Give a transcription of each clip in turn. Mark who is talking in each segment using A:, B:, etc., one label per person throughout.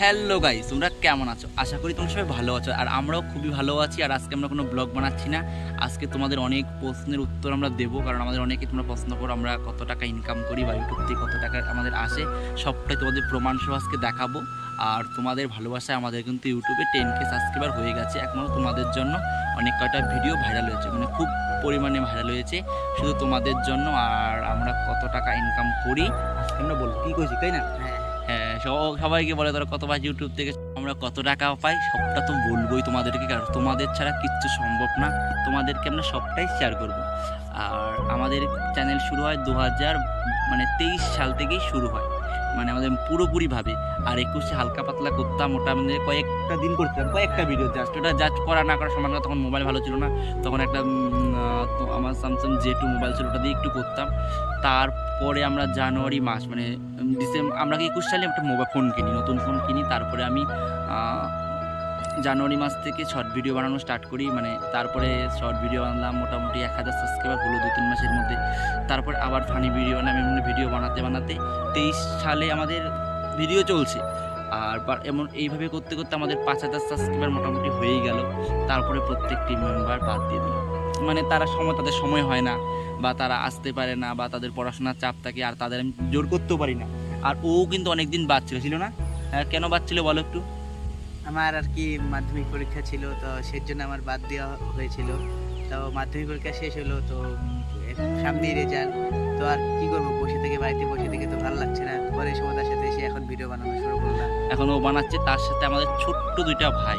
A: Hello guys তোমরা কেমন আছো? আশা করি তোমরা সবাই ভালো আছো, আর আমরাও খুবই ভালো আছি, আর আজকে আমরা কোনো ব্লগ বানাচ্ছি না। আজকে তোমাদের অনেক প্রশ্নের উত্তর আমরা দেবো, কারণ আমাদের অনেকে তোমরা প্রশ্ন করো, আমরা কত টাকা ইনকাম করি বা ইউটিউব থেকে কত টাকা আমাদের আসে, সবটাই তোমাদের প্রমাণ সহ আজকে দেখাবো। আর তোমাদের ভালোবাসায় আমাদের কিন্তু ইউটিউবে টেন কে সাবস্ক্রাইবার হয়ে গেছে এখনও তোমাদের জন্য অনেক কয়টা ভিডিও ভাইরাল হয়েছে মানে খুব পরিমাণে ভাইরাল হয়েছে, শুধু তোমাদের জন্য, আর আমরা কত টাকা ইনকাম করি আমরা বলব, কী কইছি, তাই না? হ্যাঁ। সবাইকে বলে ধরো কত পাই ইউটিউব থেকে আমরা কত টাকা পাই, সবটা তো বলবোই তোমাদেরকে, কারণ তোমাদের ছাড়া কিচ্ছু সম্ভব না। তোমাদেরকে আমরা সবটাই শেয়ার করব। আর আমাদের চ্যানেল শুরু হয় দু হাজার মানে তেইশ সাল থেকেই শুরু হয়। মানে আমাদের পুরোপুরিভাবে। আর একুশে হালকা পাতলা করতাম, ওটা আমাদের কয়েকটা দিন করতাম, কয়েকটা ভিডিও জাস্ট ওটা জাস্ট করা না করার সময় তখন মোবাইল ভালো ছিল না। তখন একটা আমার স্যামসাং জে টু মোবাইল ছিল, ওটা দিয়ে একটু করতাম। তারপরে আমরা জানুয়ারি মাস মানে ডিসেম্বর আমরা কি একুশ সালে একটা মোবাইল ফোন কিনি, নতুন ফোন কিনি, তারপরে আমি জানুয়ারি মাস থেকে শর্ট ভিডিও বানানো স্টার্ট করি মানে তারপরে শর্ট ভিডিও বানালাম, মোটামুটি এক হাজার সাবস্ক্রাইবার হলো দু তিন মাসের মধ্যে। তারপর আবার ফানি ভিডিও বানাম এমনি ভিডিও বানাতে বানাতে তেইশ সালে আমাদের ভিডিও চলছে। আর এমন, এইভাবে করতে করতে আমাদের পাঁচ হাজার সাবস্ক্রাইবার মোটামুটি হয়েই গেল। তারপরে প্রত্যেকটি মেম্বার বাদ দিয়ে দিল মানে তারা সময়, তাদের সময় হয় না বা তারা আসতে পারে না বা তাদের পড়াশোনার চাপ থাকে আর তাদের আমি জোর করতেও পারি না। আর ও কিন্তু অনেকদিন বাদ ছিল না? কেন বাদ ছিল বলো একটু?
B: আমার আর কি মাধ্যমিক পরীক্ষা ছিল, তো সেই জন্য আমার বাদ দেওয়া হয়েছিল। তো মাধ্যমিক পরীক্ষা শেষ হলো, তো সামনে রেজাল্ট তো আর কি করব? বসে থেকে বাড়িতে বসে থেকে তো ভালো লাগছে না। পরে সমতার সাথে এসে এখন ভিডিও বানানো শুরু করলাম।
A: এখন ও বানাচ্ছে, তার সাথে আমাদের ছোট্ট দুইটা ভাই।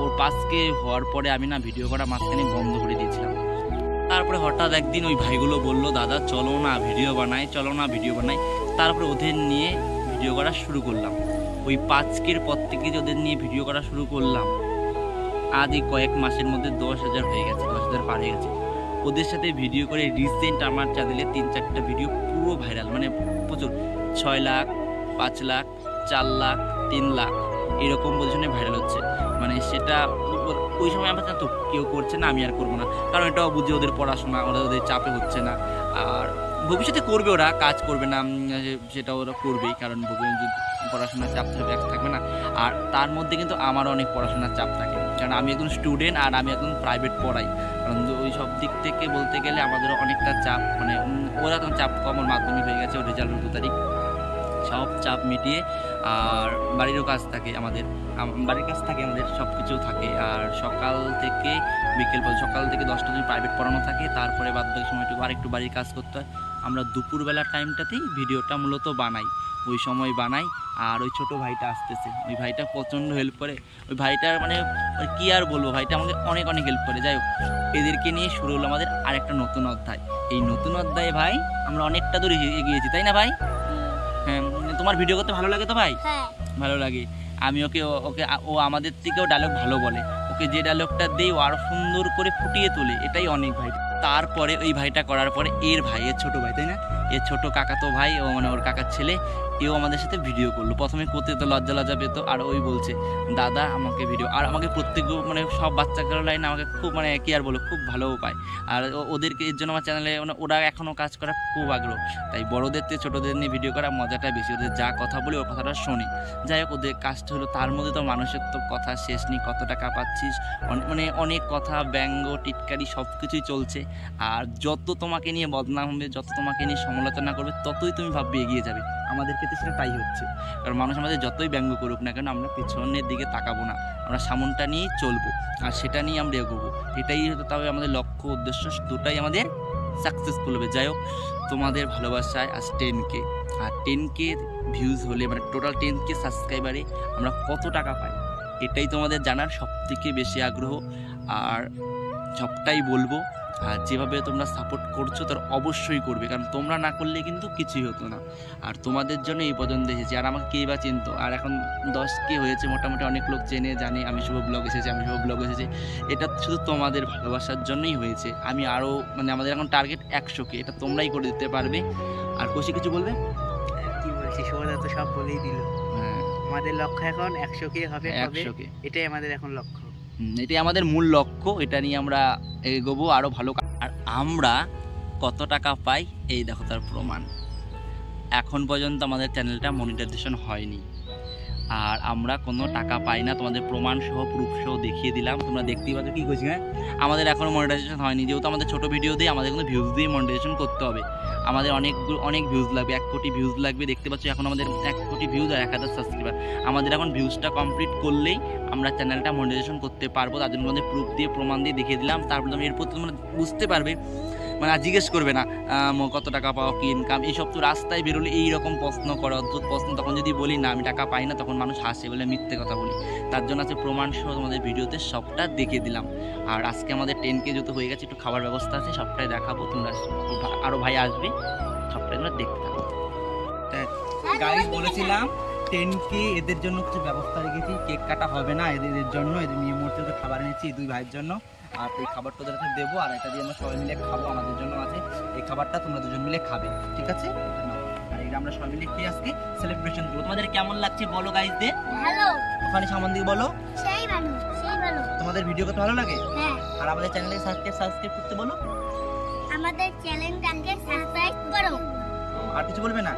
A: ওর পাশকে হওয়ার পরে আমি না ভিডিও করা মাঝখানে বন্ধ করে দিয়েছিলাম। তারপরে হঠাৎ একদিন ওই ভাইগুলো বলল, দাদা, চলো না ভিডিও বানাই, চলো না ভিডিও বানাই। তারপরে ওদের নিয়ে ভিডিও করা শুরু করলাম। ওই পাঁচকের পর থেকে ওদের নিয়ে ভিডিও করা শুরু করলাম আজ এই কয়েক মাসের মধ্যে দশ হাজার হয়ে গেছে, দশ হাজার পার হয়ে গেছে। ওদের সাথে ভিডিও করে রিসেন্ট আমার চ্যানেলে তিন চারটা ভিডিও পুরো ভাইরাল মানে প্রচুর। ছয় লাখ, পাঁচ লাখ, চার লাখ, তিন লাখ, এরকম পজিশনে ভাইরাল হচ্ছে। মানে সেটা ওই সময় আমরা তো কেউ করছে না, আমি আর করব না। কারণ এটাও বুঝি ওদের পড়াশোনা, ওরা ওদের চাপে হচ্ছে না। আর ভবিষ্যতে করবে ওরা, কাজ করবে না সেটা ওরা করবেই, কারণ ভবিষ্যতে পড়াশোনার চাপ থাকবে থাকবে না। আর তার মধ্যে কিন্তু আমারও অনেক পড়াশোনার চাপ থাকে। কারণ আমি একজন স্টুডেন্ট আর আমি একজন প্রাইভেট পড়াই। কারণ ওই সব দিক থেকে বলতে গেলে আমাদেরও অনেকটা চাপ মানে ওরা তখন চাপ কম মাধ্যমিক হয়ে গেছে, ওর রেজাল্ট দু তারিখ। সব চাপ মিটিয়ে আর বাড়িরও কাজ থাকে আমাদের। বাড়ির কাজ থাকে আমাদের সব কিছু থাকে। আর সকাল থেকে বিকেল পর্যন্ত, সকাল থেকে দশটা দিন প্রাইভেট পড়ানো থাকে। তারপরে বাদ বাকি সময়টুকু আরেকটু বাড়ির কাজ করতে হয়। আমরা দুপুরবেলার টাইমটাতেই ভিডিওটা মূলত বানাই। ওই সময় বানাই। আর ওই ছোট ভাইটা আসতেছে। ওই ভাইটা প্রচণ্ড হেল্প করে। ওই ভাইটার মানে কি আর বলব? ভাইটা আমাকে অনেক অনেক হেল্প করে। যাই হোক, এদেরকে নিয়ে শুরু হলো আমাদের আরেকটা নতুন অধ্যায়। এই নতুন অধ্যায়ে ভাই, আমরা অনেকটা দূরে এগিয়েছি, তাই না ভাই? তোমার ভিডিও করতে ভালো লাগে তো ভাই?
C: হ্যাঁ।
A: ভালো লাগে। আমি ওকে ওকে ও আমাদের থেকেও ডায়লগ ভালো বলে। ওকে যে ডায়লগটা দেই ও আরও সুন্দর করে ফুটিয়ে তোলে। এটাই অনেক ভাই। তারপরে ওই ভাইটা করার পরে এর ভাই এর ছোট ভাই তাই না? এর ছোট কাকা তো ভাই, ও মানে ওর কাকার ছেলে, এও আমাদের সাথে ভিডিও করল। প্রথমে করতে তো লজ্জা লজ্জা পেত, আর ওই বলছে, দাদা, আমাকে ভিডিও আর আমাকে প্রত্যেক মানে সব বাচ্চা লাইন আমাকে খুব মানে কি আর বলো খুব ভালোও পায়। আর ওদেরকে এর জন্য আমার চ্যানেলে মানে ওরা এখনও কাজ করা খুব আগ্রহ। তাই বড়োদের থেকে ছোটোদের নিয়ে ভিডিও করা মজাটা বেশি। ওদের যা কথা বলি, ওর কথাটা শুনি। যাই হোক, ওদের কাজটা হলো, তার মধ্যে তো মানুষের তো কথা শেষ নেই, কত টাকা পাচ্ছিস? মানে অনেক কথা, ব্যঙ্গ, টিটকারি সব কিছুই চলছে। আর যত তোমাকে নিয়ে বদনাম হবে, যত তোমাকে নিয়ে সমালোচনা করবে, ততই তুমি ভাববে এগিয়ে যাবে। আমাদের ক্ষেত্রে সেটা তাই হচ্ছে। কারণ মানুষ আমাদের যতই ব্যঙ্গ করুক না কেন, আমরা পেছনের দিকে তাকাবো না। আমরা সামনটা নিয়েই চলবো, আর সেটা নিয়ে আমরা এগোবো। এটাই হতো তবে আমাদের লক্ষ্য, উদ্দেশ্য, দুটাই আমাদের সাকসেসফুল হবে। যাই হোক, তোমাদের ভালোবাসায় আজ টেন কে আর টেন কে ভিউজ হলে মানে টোটাল টেন কে সাবস্ক্রাইবারে আমরা কত টাকা পাই? এটাই তোমাদের জানার সব থেকে বেশি আগ্রহ। আর সবটাই বলব যেভাবে তোমরা সাপোর্ট করছ তার অবশ্যই করবে কারণ তোমরা না করলে কিন্তু কিছুই হতো না। আর তোমাদের জন্য এই পর্যন্ত এসেছি। আর আমাকে কেই বা চিনতো? আর এখন দশ কে হয়েছে মোটামুটি অনেক লোক চেনে জানে আমি শুভ ব্লগ এসেছি আমি শুভ ব্লগ এসেছি। এটা শুধু তোমাদের ভালোবাসার জন্যই হয়েছে। আমি আরও মানে আমাদের এখন টার্গেট একশো কে এটা তোমরাই করে দিতে পারবে। আর খুশি কিছু বলবে?
B: কি বলছি তো সব বলেই দিল।
A: হ্যাঁ।
B: আমাদের লক্ষ্য এখন একশো কে হবে
A: একশো কে।
B: এটাই আমাদের এখন লক্ষ্য।
A: এটাই আমাদের মূল লক্ষ্য, এটা নিয়ে আমরা এগোবো আরও ভালো আর আমরা কত টাকা পাই, এই দেখো তার প্রমাণ। এখন পর্যন্ত আমাদের চ্যানেলটা মনিটাইজেশন হয়নি। আর আমরা কোনো টাকা পাই না, তোমাদের প্রমাণ সহ প্রুফ সহ দেখিয়ে দিলাম। তোমরা দেখতেই পাচ্ছ কী করছি হ্যাঁ? আমাদের এখনও মনিটাইজেশন হয়নি। যেহেতু আমাদের ছোটো ভিডিও দিয়ে আমাদের কিন্তু ভিউজ দিয়ে মনিটাইজেশন করতে হবে। আমাদের অনেক অনেক ভিউজ লাগবে, এক কোটি ভিউজ লাগবে। দেখতে পাচ্ছ, এখন আমাদের এক কোটি ভিউজ আর এক হাজার সাবস্ক্রাইবার আমাদের এখন ভিউজটা কমপ্লিট করলেই আমরা চ্যানেলটা মনিটাইজেশন করতে পারব, তার জন্য আমাদের প্রুফ দিয়ে, প্রমাণ দিয়ে দেখিয়ে দিলাম। তারপর তুমি এরপর তোমরা বুঝতে পারবে। মানে আর জিজ্ঞেস করবে না কত টাকা পাও, কি ইনকাম এইসব তো রাস্তায় বেরোলে এইরকম প্রশ্ন করে, অদ্ভুত প্রশ্ন। তখন যদি বলি, না, আমি টাকা পাই না, তখন মানুষ হাসে বলে, মিথ্যে কথা বলি। তার জন্য আছে প্রমাণ সহ তোমাদের ভিডিওতে সবটা দেখিয়ে দিলাম। আর আজকে আমাদের টেন কে যত হয়ে গেছে, একটু খাবার ব্যবস্থা আছে, সবটাই দেখাবো। তোমরা আরও ভাই আসবে, সবটাই তোমরা দেখতে থাকো। গাড়ি বলেছিলাম টেন কে এদের জন্য কিছু ব্যবস্থা রেখেছি। কেক কাটা হবে না এদের জন্য। এদের নিয়ে মুহূর্তে খাবার এনেছি দুই ভাইয়ের জন্য। আর এই খাবারটা ওদেরকে দেবো আর এটা দিয়ে আমরা সবাই মিলে খাব আমাদের জন্য আছে। এই খাবারটা তোমরা দুজন মিলে খাবে ঠিক আছে? এটা আর এটা আমরা সবাই মিলে খেয়ে আজকে সেলিব্রেশন করব। তোমাদের কেমন লাগছে বলো গাইজদের
C: ভালো।
A: ওখানে সামান দিয়ে বলো।
C: সেই ভালো সেই ভালো।
A: তোমাদের ভিডিও করতে ভালো লাগে?
C: হ্যাঁ।
A: আর আমাদের চ্যানেলকে সাবস্ক্রাইব সাবস্ক্রাইব করতে বলো।
C: আমাদের চ্যানেলটাকে সাবস্ক্রাইব করো।
A: আর কিছু বলবে না।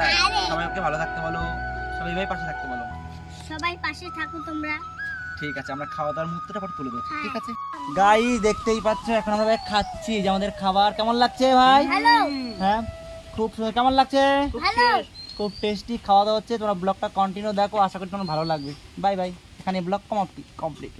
A: তাই। সবাইকে ভালো থাকতে বলো। সবাই ভাই পাশে থাকতে বলো।
C: সবাই পাশে থাকো তোমরা।
A: ঠিক আছে আমরা খাওয়া দাওয়ার মুহূর্তটা পরে তুলে দেবো।
C: হ্যাঁ।
A: ঠিক আছে? গাই দেখতেই পাচ্ছ এখন আমরা খাচ্ছি যে আমাদের খাবার। কেমন লাগছে ভাই? হ্যাঁ? খুব সুন্দর। কেমন লাগছে? খুব টেস্টি খাওয়া দাওয়া হচ্ছে। তোমরা ব্লগটা কন্টিনিউ দেখো। আশা করি তোমার ভালো লাগবে। বাই বাই এখানে ব্লগ কমপ্লিট কমপ্লিট